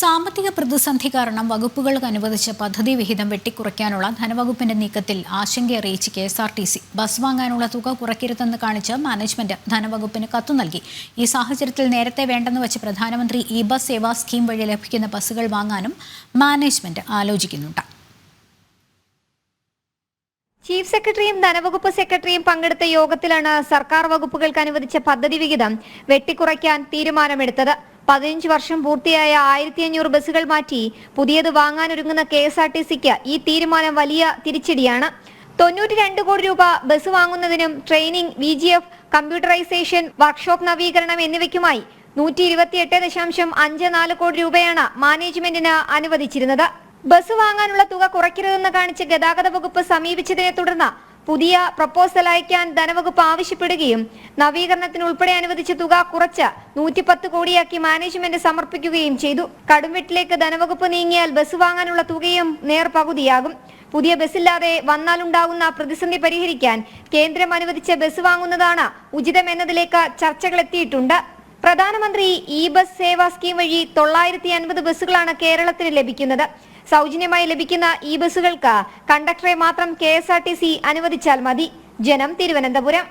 സാമ്പത്തിക പ്രതിസന്ധി കാരണം വകുപ്പുകൾക്ക് അനുവദിച്ച പദ്ധതി വിഹിതം വെട്ടിക്കുറയ്ക്കാനുള്ള ധനവകുപ്പിന്റെ നീക്കത്തിൽ ആശങ്കയറിയിച്ച് K S R T C. Bus വാങ്ങാനുള്ള തുക കുറയ്ക്കരുതെന്ന് കാണിച്ച് മാനേജ്മെന്റ് ധനവകുപ്പിന് കത്തു നൽകി. ഈ സാഹചര്യത്തിൽ നേരത്തെ വേണ്ടെന്ന് വെച്ച് പ്രധാനമന്ത്രി ഇ ബസ് സേവാ സ്കീം വഴി ലഭിക്കുന്ന ബസ്സുകൾ വാങ്ങാനും മാനേജ്മെന്റ് ആലോചിക്കുന്നുണ്ട്. ചീഫ് സെക്രട്ടറിയും ധനവകുപ്പ് സെക്രട്ടറിയും പങ്കെടുത്ത യോഗത്തിലാണ് സർക്കാർ വകുപ്പുകൾക്ക് അനുവദിച്ച പദ്ധതി വിഹിതം വെട്ടിക്കുറയ്ക്കാൻ തീരുമാനമെടുത്തത്. പതിനഞ്ച് വർഷം പൂർത്തിയായ ആയിരത്തി അഞ്ഞൂറ് ബസ്സുകൾ മാറ്റി പുതിയത് വാങ്ങാനൊരുങ്ങുന്ന കെ എസ് ആർ ടി സിക്ക് ഈ തീരുമാനം വലിയ തിരിച്ചടിയാണ്. തൊണ്ണൂറ്റി രണ്ട് കോടി രൂപ bus വാങ്ങുന്നതിനും training V G F computerisation workshop നവീകരണം എന്നിവയ്ക്കുമായി നൂറ്റി ഇരുപത്തിയെട്ട് ദശാംശം അഞ്ച് നാല് കോടി രൂപയാണ് മാനേജ്മെന്റിന് അനുവദിച്ചിരുന്നത്. ബസ് വാങ്ങാനുള്ള തുക കുറയ്ക്കരുതെന്ന് കാണിച്ച് ഗതാഗത വകുപ്പ് സമീപിച്ചതിനെ തുടർന്ന് പുതിയ പ്രപ്പോസൽ അയക്കാൻ ധനവകുപ്പ് ആവശ്യപ്പെടുകയും നവീകരണത്തിന് ഉൾപ്പെടെ അനുവദിച്ച തുക കുറച്ച് നൂറ്റിപ്പത്ത് കോടിയാക്കി മാനേജ്മെന്റ് സമർപ്പിക്കുകയും ചെയ്തു. കടുംവെട്ടിലേക്ക് ധനവകുപ്പ് നീങ്ങിയാൽ ബസ് വാങ്ങാനുള്ള തുകയും നേർ പകുതിയാകും. പുതിയ ബസ്സില്ലാതെ വന്നാലുണ്ടാകുന്ന പ്രതിസന്ധി പരിഹരിക്കാൻ കേന്ദ്രം അനുവദിച്ച ബസ് വാങ്ങുന്നതാണ് ഉചിതമെന്നതിലേക്ക് ചർച്ചകൾ എത്തിയിട്ടുണ്ട് പ്രധാനമന്ത്രി ഇ ബസ് സേവാ സ്കീം വഴി തൊള്ളായിരത്തി അൻപത് ബസ്സുകളാണ് കേരളത്തിന് ലഭിക്കുന്നത്. സൗജന്യമായി ലഭിക്കുന്ന ഈ ബസ്സുകൾക്ക് കണ്ടക്ടറെ മാത്രം കെ അനുവദിച്ചാൽ മതി. ജനം തിരുവനന്തപുരം.